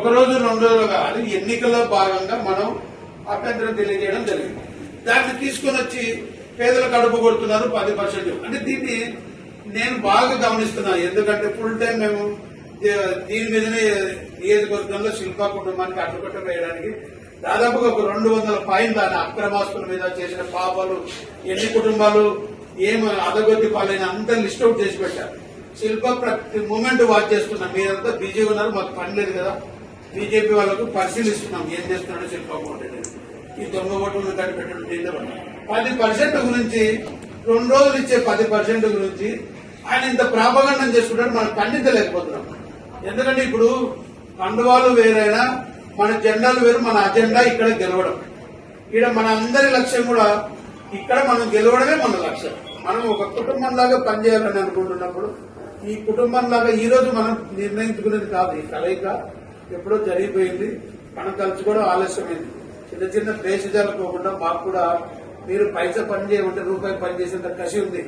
ఒక రోజు రెండు రోజులు కాదు ఎన్నికల్లో భాగంగా మనం అభ్యంతరం తెలియజేయడం జరిగింది. దాన్ని తీసుకొని వచ్చి పేదలు కడుపు కొడుతున్నారు పది పర్సెంట్. అంటే దీన్ని నేను బాగా గమనిస్తున్నాను. ఎందుకంటే ఫుల్ టైం మేము దీని మీదనే నియోజకవర్గంలో శిల్పా కుటుంబానికి అడ్డుకట్ట వేయడానికి దాదాపుగా ఒక రెండు వందల పాయింట్ దాని అక్రమాస్తుల మీద చేసిన పాపాలు ఎన్ని కుటుంబాలు ఏం అదగొద్ది పాలైన అంతా లిస్ట్ అవుట్ చేసి పెట్టారు. శిల్ప ప్రతి మూమెంట్ వాచ్ చేస్తున్నాం. మీరంతా బిజీగా ఉన్నారు మాకు పని లేదు కదా. బీజేపీ వాళ్ళకు పరిశీలిస్తున్నాం ఏం చేస్తున్నాడో శిల్ప ఈ దొంగ ఓట్లు కనిపెట్టడం పది పర్సెంట్ గురించి రెండు రోజులు ఇచ్చే పది పర్సెంట్ గురించి ఆయన ఇంత ప్రాపగండం చేసుకుంటాడు మనం ఖండించలేకపోతున్నాం. ఎందుకంటే ఇప్పుడు కండువాలు వేరైనా మన జెండాలు వేరు మన అజెండా ఇక్కడ గెలవడం. ఇక్కడ మన అందరి లక్ష్యం కూడా ఇక్కడ మనం గెలవడమే మన లక్ష్యం. మనం ఒక కుటుంబంలాగా పనిచేయాలని అనుకుంటున్నప్పుడు ఈ కుటుంబంలాగా ఈ రోజు మనం నిర్ణయించుకునేది కాదు ఈ కలయిక. ఎప్పుడో జరిగిపోయింది. మనం తలుచుకోవడం ఆలస్యమైంది. చిన్న చిన్న భేషజాలు పోకుండా మాకు కూడా మీరు పైస పని చేయమంటే రూపాయి పని చేసేంత కసి ఉంది.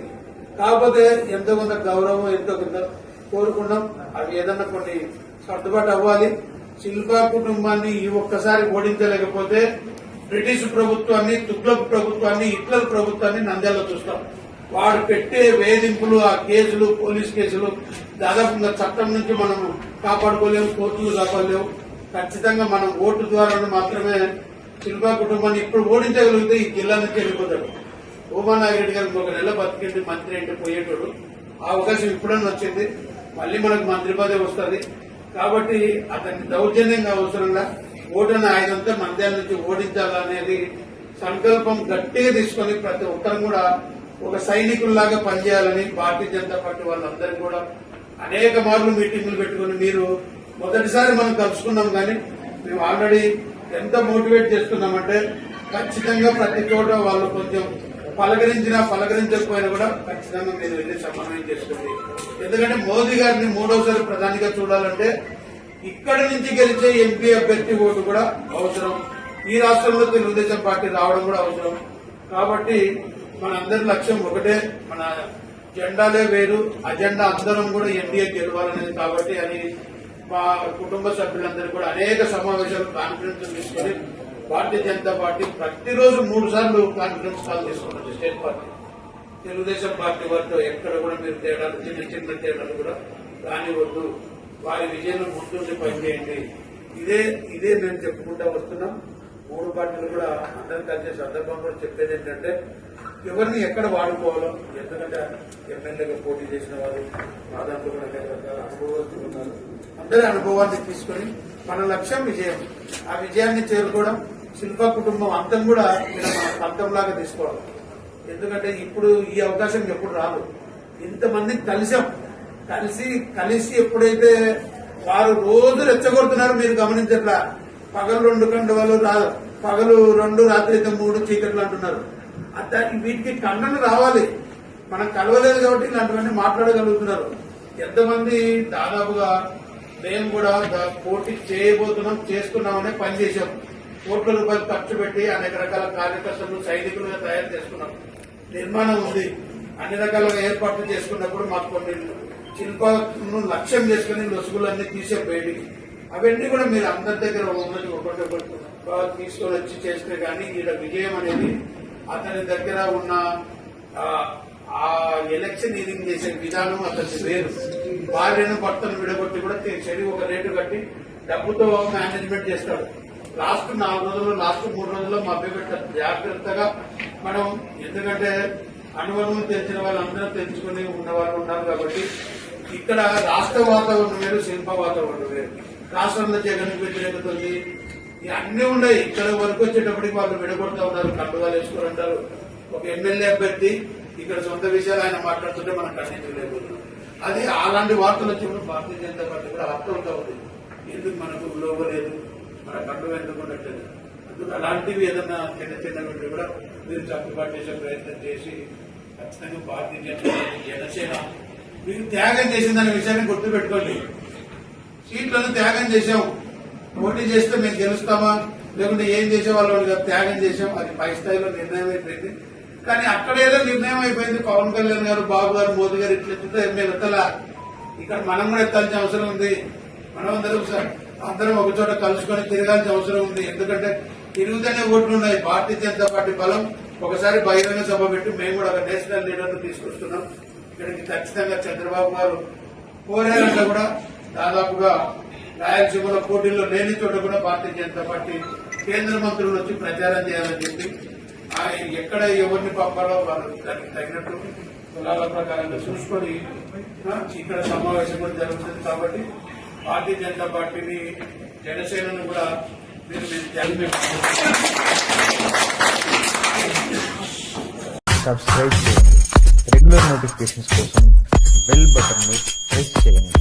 కాకపోతే ఎంతో కొంత గౌరవం ఎంతో కొంత కోరుకున్నాం అవి ఏదన్నా కొన్ని సర్దుబాటు అవ్వాలి. శిల్పా కుటుంబాన్ని ఈ ఒక్కసారి ఓడించలేకపోతే బ్రిటిష్ ప్రభుత్వాన్ని తుగ్లక్ ప్రభుత్వాన్ని హిట్లర్ ప్రభుత్వాన్ని నంద్యాల చూస్తాం. వాడు పెట్టే వేధింపులు ఆ కేసులు పోలీస్ కేసులు దాదాపుగా చట్టం నుంచి మనం కాపాడుకోలేము కోర్టులు కాపాడలేము ఖచ్చితంగా మనం ఓటు ద్వారా మాత్రమే శిల్పా కుటుంబాన్ని ఇప్పుడు ఓడించగలిగితే ఈ జిల్లా నుంచి వెళ్ళిపోతాడు. ఉమానాగిరెడ్డి గారికి ఒక నెల బతికిండి మంత్రి అంటే పోయేటోడు. ఆ అవకాశం ఇప్పుడన్నా వచ్చింది. మళ్ళీ మనకు మంత్రి పదవి వస్తుంది. కాబట్టి అతన్ని దౌర్జన్యంగా అవసరంగా ఓటని ఆయనంతా మంద్యాల నుంచి ఓడించాలనేది సంకల్పం గట్టిగా తీసుకొని ప్రతి ఒక్కరు కూడా ఒక సైనికుల్లాగా పనిచేయాలని భారతీయ జనతా పార్టీ వాళ్ళందరూ కూడా అనేక మార్లు మీటింగులు పెట్టుకుని మీరు మొదటిసారి మనం కలుసుకున్నాం కానీ మేము ఆల్రెడీ ఎంత మోటివేట్ చేస్తున్నామంటే ఖచ్చితంగా ప్రతి చోట వాళ్ళు కొంచెం పలకరించినా పలకరించకపోయినా కూడా ఖచ్చితంగా మీరు వెళ్ళి సమన్వయం చేసుకోండి. ఎందుకంటే మోదీ గారిని మూడోసారి ప్రధానిగా చూడాలంటే ఇక్కడి నుంచి గెలిచే ఎంపీ అభ్యర్థి ఓటు కూడా అవసరం. ఈ రాష్ట్రంలో తెలుగుదేశం పార్టీ రావడం కూడా అవసరం. కాబట్టి మనందరి లక్ష్యం ఒకటే మన జెండాలే వేరు అజెండా అందరం కూడా ఎన్డీఏ గెలవాలనేది కాబట్టి అని మా కుటుంబ సభ్యులందరూ కూడా అనేక సమావేశాలు కాన్ఫరెన్స్ తీసుకొని భారతీయ జనతా పార్టీ ప్రతిరోజు మూడు సార్లు కాన్ఫరెన్స్ కాల్ తీసుకున్నది స్టేట్ పార్టీ తెలుగుదేశం పార్టీ వారితో ఎక్కడ కూడా మీరు తేడాలు చిన్న చిన్న తేడాలు కూడా రానివద్దు. వారి విజయం ముందుండి పనిచేయండి. ఇదే ఇదే మేము చెప్పుకుంటా వస్తున్నాం. మూడు పార్టీలు కూడా అందరికీ కలిసే సందర్భంలో చెప్పేది ఏంటంటే ఎవరిని ఎక్కడ వాడుకోవాలో ఎందుకంటే ఎమ్మెల్యేగా పోటీ చేసిన వారు అనుభవస్తులు ఉన్నారు. అందరి అనుభవాన్ని తీసుకొని మన లక్ష్యం విజయం. ఆ విజయాన్ని చేరుకోవడం శిల్ప కుటుంబం అంతం కూడా అంతంలాగా పంతంలాగా తీసుకోవడం. ఎందుకంటే ఇప్పుడు ఈ అవకాశం ఎప్పుడు రాదు. ఇంతమంది కలిసాం. కలిసి కలిసి ఎప్పుడైతే వారు రోజు రెచ్చగొడుతున్నారు మీరు గమనించట్లా. పగలు రెండు కండువలు రా పగలు రెండు రాత్రి అయితే మూడు చీకట్లు అంటున్నారు. అట్లా వీటికి ఖండన రావాలి. మనం కలవలేదు కాబట్టి ఇలాంటివన్నీ మాట్లాడగలుగుతున్నారు. ఎంతమంది దాదాపుగా మేము కూడా పోటీ చేయబోతున్నాం చేస్తున్నామనే పని చేశాం. కోట్ల రూపాయలు ఖర్చు పెట్టి అనేక రకాల కార్యకర్తలు సైనికులుగా తయారు చేసుకున్నాం నిర్మాణం ఉంది. అన్ని రకాలుగా ఏర్పాట్లు చేసుకున్నప్పుడు మాకు కొన్ని శిల్పాలను లక్ష్యం చేసుకుని లొసుగులన్నీ తీసే బయటికి. అవన్నీ కూడా మీరు అందరి దగ్గర ఉన్నది ఒకటి ఒకటి బాగా తీసుకొని వచ్చి చేస్తే కానీ ఈడ విజయం అనేది అతని దగ్గర ఉన్న ఆ, ఎలక్షన్ ఈదింగ్ చేసే విధానం అతనికి వేరు భార్యను భర్తను విడగొట్టి కూడా చెడు ఒక రేటు కట్టి డబ్బుతో మేనేజ్మెంట్ చేస్తాడు. లాస్ట్ నాలుగు రోజులు లాస్ట్ మూడు రోజుల్లో మభ్య జాగ్రత్తగా మనం ఎందుకంటే అనుభవం తెలిసిన వాళ్ళందరూ తెలుసుకుని ఉన్నవాళ్ళు ఉన్నారు కాబట్టి ఇక్కడ రాష్ట్ర వాతావరణం వేరు శిల్ప వాతావరణం వేరు రాష్ట్రంలో జగన్ వ్యతిరేకత ఉంది అన్నీ ఉన్నాయి. ఇక్కడ వరకు వచ్చేటప్పటికి వాళ్ళు విడగొడతా ఉన్నారు కండువాలు అంటారు ఒక ఎమ్మెల్యే అభ్యర్థి ఇక్కడ సొంత విషయాలు ఆయన మాట్లాడుతుంటే మనం ఖండించలేకపోతున్నాం. అది అలాంటి వార్తలు వచ్చినప్పుడు భారతీయ జనతా పార్టీ కూడా అర్థమవుతా ఉంది. ఎందుకు మనకు లోపలేదు లేదు? మన కండు ఎందుకు ఉండట్లేదు? అందుకు అలాంటివి ఏదన్నా చిన్న చిన్నవి కూడా మీరు చక్కబాటు చేసే ప్రయత్నం చేసి ఖచ్చితంగా భారతీయ జనతా పార్టీ జనసేన మీరు త్యాగం చేసిందనే విషయాన్ని గుర్తుపెట్టుకోండి. సీట్లను త్యాగం చేశాం. పోటీ చేస్తే మేము గెలుస్తామా? లేకుంటే ఏం చేసేవాళ్ళు వాళ్ళు త్యాగం చేశాం అది పై స్థాయిలో నిర్ణయం అయిపోయింది. కానీ అక్కడ ఏదో నిర్ణయం అయిపోయింది. పవన్ కళ్యాణ్ గారు బాబు గారు మోదీ గారు ఇట్లా మేము ఎత్తలా? ఇక్కడ మనం కూడా ఎత్తాల్సిన అవసరం ఉంది. మనం అందరం అందరం ఒక చోట కలుసుకొని తిరగాల్సిన అవసరం ఉంది. ఎందుకంటే తిరుగుతూనే ఓట్లు ఉన్నాయి. భారతీయ జనతా పార్టీ బలం ఒకసారి బహిరంగ సభ పెట్టి మేము కూడా ఒక నేషనల్ లీడర్ను తీసుకొస్తున్నాం. ఇక్కడికి ఖచ్చితంగా చంద్రబాబు గారు కోరారంటే కూడా దాదాపుగా రాయలసీమలో పోటీల్లో లేని చోట కూడా భారతీయ జనతా పార్టీ కేంద్ర మంత్రులు వచ్చి ప్రచారం చేయాలని చెప్పి ఆయన ఎక్కడ ఎవరిని పంపాలో వాళ్ళు దానికి తగినట్టు కులాల ప్రకారంగా చూసుకొని ఇక్కడ సమావేశం కూడా జరుగుతుంది కాబట్టి భారతీయ జనతా పార్టీని జనసేనను కూడా మీరు మీరు సబ్స్క్రైబ్ చేయండి. రెగ్యులర్ నోటిఫికేషన్స్ కోసం బెల్ బటన్ని ప్రెస్ చేయండి.